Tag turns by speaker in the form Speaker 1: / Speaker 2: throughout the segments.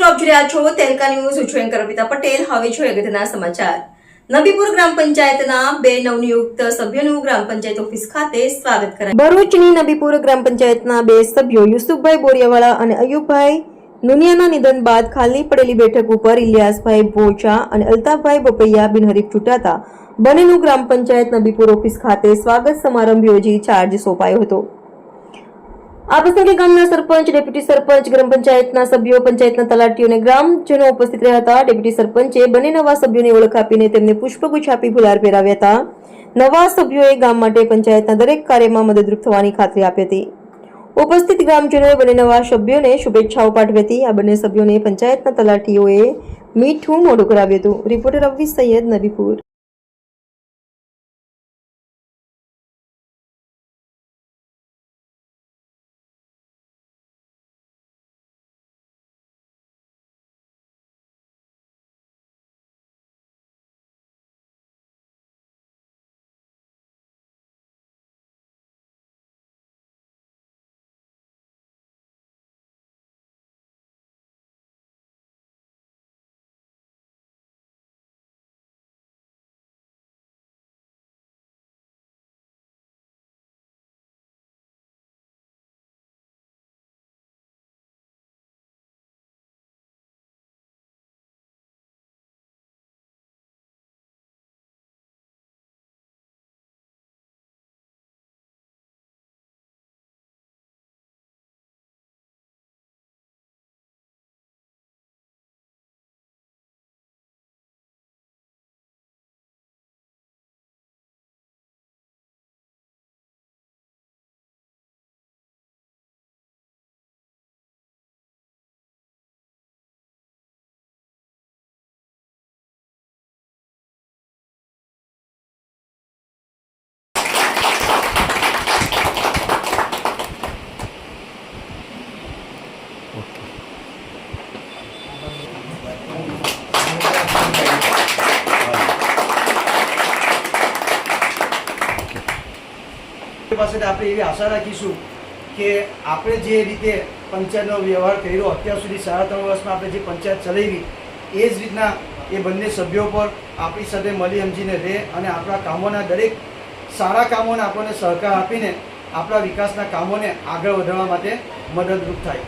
Speaker 1: મિત્રો જોઈ રહ્યા છો તેલકા ન્યૂઝ. હું છું એન્કર અર્પિતા પટેલ. હવે જોઈએ અગત્યના સમાચાર. નબીપુર ગ્રામ પંચાયતના બે નવનિયુક્ત સભ્યોનું ગ્રામ પંચાયત ઓફિસ ખાતે સ્વાગત કરાયું. ભરૂચની નબીપુર ગ્રામ પંચાયતના બે સભ્યો યુસુફભાઈ બોરિયાવાળા અને અયુબભાઈ નુનિયાના નિધન બાદ ખાલી પડેલી બેઠક ઉપર ઇલિયાસભાઈ ભોચા અને અલ્તાફભાઈ બપૈયા બિનહરીફ ચૂંટાતા બંનેનું ગ્રામ પંચાયત નબીપુર ઓફિસ ખાતે સ્વાગત સમારંભ યોજી ચાર્જ સોંપાયો હતો. આ પ્રસંગે ગામના સરપંચ, ડેપ્યુટી સરપંચ, ગ્રામ પંચાયતના સભ્યો, પંચાયતના તલાટીઓ અને ગ્રામજનો ઉપસ્થિત રહ્યા હતા. ડેપ્યુટી સરપંચે બંને નવા સભ્યોને ઓળખ આપીને તેમને પુષ્પગુચ્છ આપી ભુલાર પહેરાવ્યા હતા. નવા સભ્યોએ ગામ માટે પંચાયતના દરેક કાર્યમાં મદદરૂપ થવાની ખાતરી આપી હતી. ઉપસ્થિત ગ્રામજનોએ બંને નવા સભ્યોને શુભેચ્છાઓ પાઠવી હતી. આ બંને સભ્યોને પંચાયતના તલાટીઓએ મીઠું મોઢું કરાવ્યું હતું. રિપોર્ટર રવિ સૈયદ નબીપુર
Speaker 2: એ પાસેથી આપણે એવી આશા રાખીશું કે આપણે જે રીતે પંચાયતનો વ્યવહાર કર્યો, અત્યાર સુધી સાડા ત્રણ વર્ષમાં આપણે જે પંચાયત ચલાવી, એ જ રીતના એ બંને સભ્યો પર આપણી સાથે મળી સમજીને રહે અને આપણા કામોના દરેક સારા કામોને આપણને સહકાર આપીને આપણા વિકાસના કામોને આગળ વધારવા માટે મદદરૂપ થાય.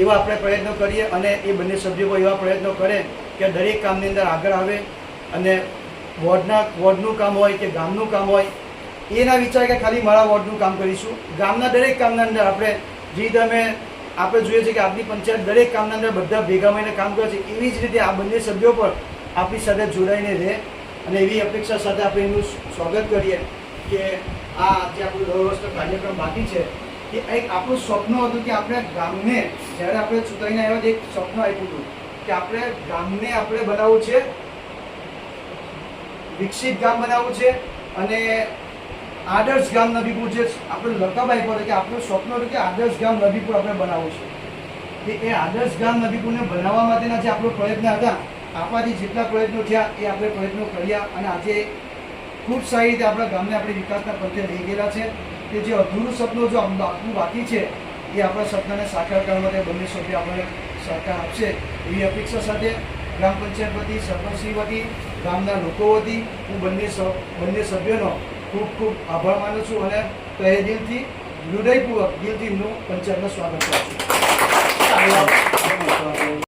Speaker 2: એવા આપણે પ્રયત્નો કરીએ અને એ બંને સભ્યો એવા પ્રયત્નો કરે કે દરેક કામની અંદર આગળ આવે અને વોર્ડના વોર્ડનું કામ હોય કે ગામનું કામ હોય, એના વિચાર કે ખાલી મારા વોર્ડનું કામ કરીશું. ગામના દરેક કામના અંદર આપણે, જે તમે આપણે જોઈએ છીએ કે આપણી પંચાયત દરેક કામના અંદર બધા ભેગા મળીને કામ કરે છે, એવી જ રીતે આ બંને સભ્યો પણ આપણી સાથે જોડાઈને રહે અને એવી અપેક્ષા સાથે આપણે એનું સ્વાગત કરીએ કે આ જે આપણું દર વર્ષનો કાર્યક્રમ બાકી છે કે એક આપણું સ્વપ્ન હતું કે આપણે ગામને, જ્યારે આપણે ચૂંટાઈને આવ્યા એક સ્વપ્ન આપ્યું હતું કે આપણે ગામને આપણે બનાવવું છે, વિકસિત ગામ બનાવવું છે અને આદર્શ ગામ નબીપુર જે આપણે લકાબાઈ પર કે આપણું સ્વપ્ન હતું કે આદર્શ ગામ નબીપુર આપણે બનાવવું છે. કે એ આદર્શ ગામ નબીપુરને બનાવવા માટેના જે આપણો પ્રયત્ન હતા આપણાથી જેટલા પ્રયત્નો થયા એ આપણે પ્રયત્નો કર્યા અને આજે ખૂબ સારી રીતે આપણા ગામને આપણે વિકાસના પંથે લઈ ગયેલા છે. કે જે અધૂરું સપનું જો આપણું બાકી છે, એ આપણા સપનાને સાકાર કરવા માટે બંને સભ્ય આપણને સહકાર આપશે. એવી અપેક્ષા સાથે ગ્રામ પંચાયત વતી, સરપંચશ્રી વતી, ગામના લોકો વતી હું બંને બંને સભ્યોનો ખૂબ ખૂબ આભાર માનું છું અને તહે દિલથી, હૃદયપૂર્વક દિલથી હું પંચાયતનું સ્વાગત કરું છું.